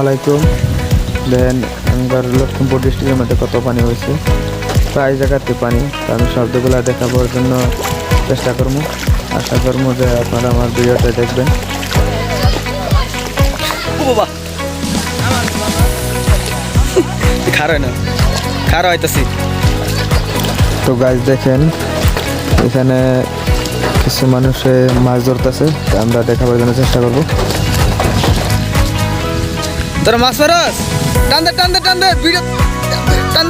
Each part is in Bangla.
আলাইকুম। দেন আমার লক্ষ্মীপুর ডিস্ট্রিক্টের মধ্যে কত পানি হয়েছে? প্রায় জায়গাতে পানি। তো আমি শব্দগুলো দেখাবার জন্য চেষ্টা করব। আশা করব যে আপনারা আমার ভিডিওটা দেখবেন। না। হইতাছি। তো গাছ দেখেন এখানে কিছু মানুষে মাছ ধরতেছে। আমরা দেখাবার জন্য চেষ্টা করব। তোরা মাছ মারস? টান দে টান দে টান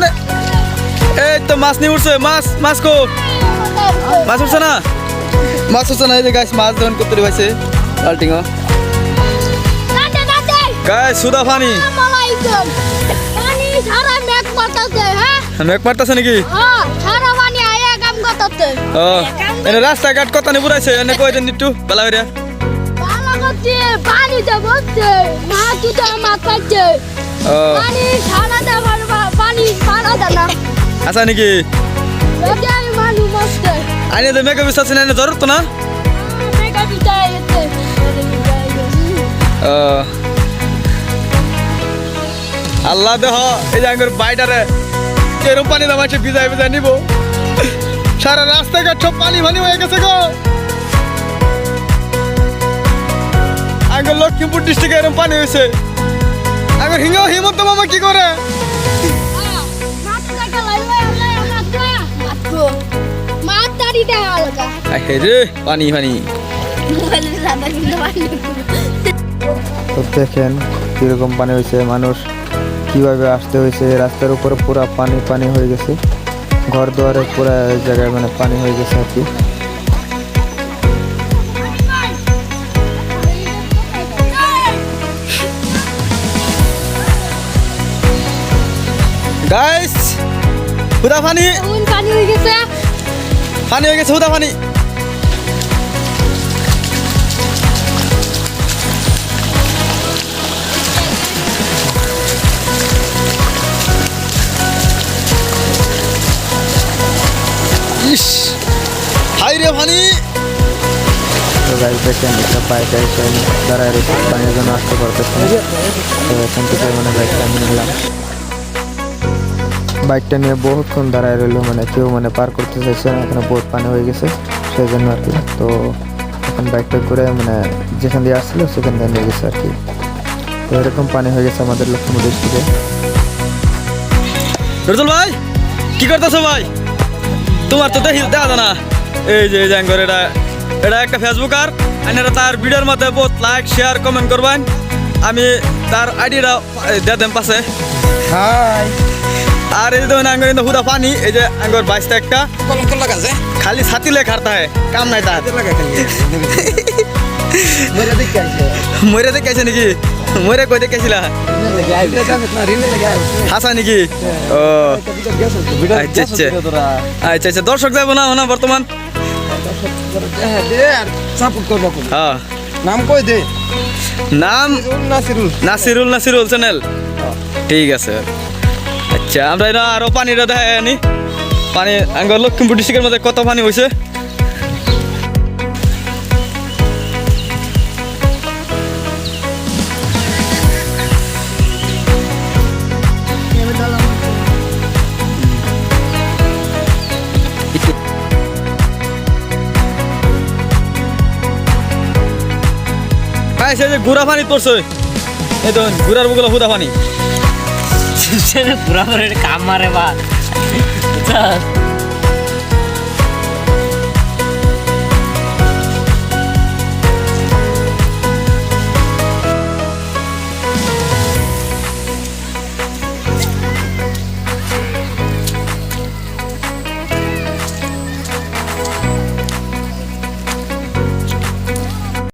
এই তো মাছ নিয়ে উঠছে, মাছ মাছ কো মাছ উঠছে না? মাছ উঠছে না, এই যে গাছ মাছ ধরন করতে পাইছে দাদা গাছ সুদা সারা মেঘ মারতাছে নাকি? রাস্তাঘাট কত নি বুড়াইছে, এনে কই দেন একটু, বেলা হইরা করছে পানিতে বসছে মাছ দুটো মাছ পাচ্ছে পানি পানি সারা দেনা আচ্ছা নাকি। মানুষ মরছে আইনে তো বিশ্বাস এনে জরুরত না। এসে ও। আল্লাহ দেহ এই যে আঙ্গুর বাইটারে। এরম পানি দাম আছে ভিজাই ভিজাই নিব। সারা রাস্তাঘাট সব পানি পানি হয়ে গেছে গো। আঙ্গুর লক্ষ্মীপুর ডিস্ট্রিক্টে এরম পানি হয়েছে। আঙ্গুর হিঙ্গ, হিমন্ত মামা কি করে? পানি পানি। দেখেন কীরকম পানি হয়েছে, মানুষ কীভাবে আসতে হয়েছে, রাস্তার উপরে পুরো পানি পানি হয়ে গেছে। ঘর দুয়ারে পুরো জায়গায় মানে পানি হয়ে গেছে আর কি। হুদা পানি পানি হয়ে গেছে। পানি হয়ে গেছে হুদা পানি ইস হাই রে পানি তো গাড়ি দেখেন একটা বাইক এসে দাঁড়ায় পানির জন্য আসতে পারতেছে তো এখান থেকে মানে বাইকটা আমি নিলাম। বাইকটা নিয়ে বহুক্ষণ দাঁড়ায় রইল মানে কেউ মানে পার করতে চাইছে না এখানে বহুত পানি হয়ে গেছে সেই জন্য আর কি। তো এখন বাইকটা করে মানে যেখান দিয়ে আসছিল সেখান দিয়ে নিয়ে গেছে আর কি। তো এরকম পানি হয়ে গেছে আমাদের লক্ষ্মীপুর ডিস্ট্রিক্টে। রজল ভাই কি করতেছো ভাই? তোমার তো দেখি দেখা না। এই যে এই যে এটা এটা একটা ফেসবুক আর আপনারা তার ভিডিওর মধ্যে বহুত লাইক শেয়ার কমেন্ট করবেন। আমি তার আইডিটা দিয়ে দেন পাশে। হাই আর এই দেখুন আঙ্গর কিন্তু হুদা পানি এই যে আঙ্গর বাইশটা একটা। খালি ছাতি লে খারতা হয় কাম নাই তার মেরে দেখ দেখেছে নাকি? মরে কই লাগে আইছে হাসা নাকি? ও। আচ্ছা, আচ্ছা। আচ্ছা আচ্ছা দর্শক যাব না না বর্তমান? হ্যাঁ। দে আর সাপোর্ট করব কোন নাম কই দে? নাম নাসিরুল। নাসিরুল নাসিরুল চ্যানেল। ঠিক আছে। আচ্ছা আমরা এটা আরও পানিটা দেখাই আনি। পানি আঙ্গর লক্ষ্মীপুর ডিস্ট্রিক্টের মধ্যে কত পানি হয়েছে এই যে গুড়া পানি পড়ছে এই তো গুড়ার বুগুলো হুদা পানি। পুরা পুরি কাম মারে বা।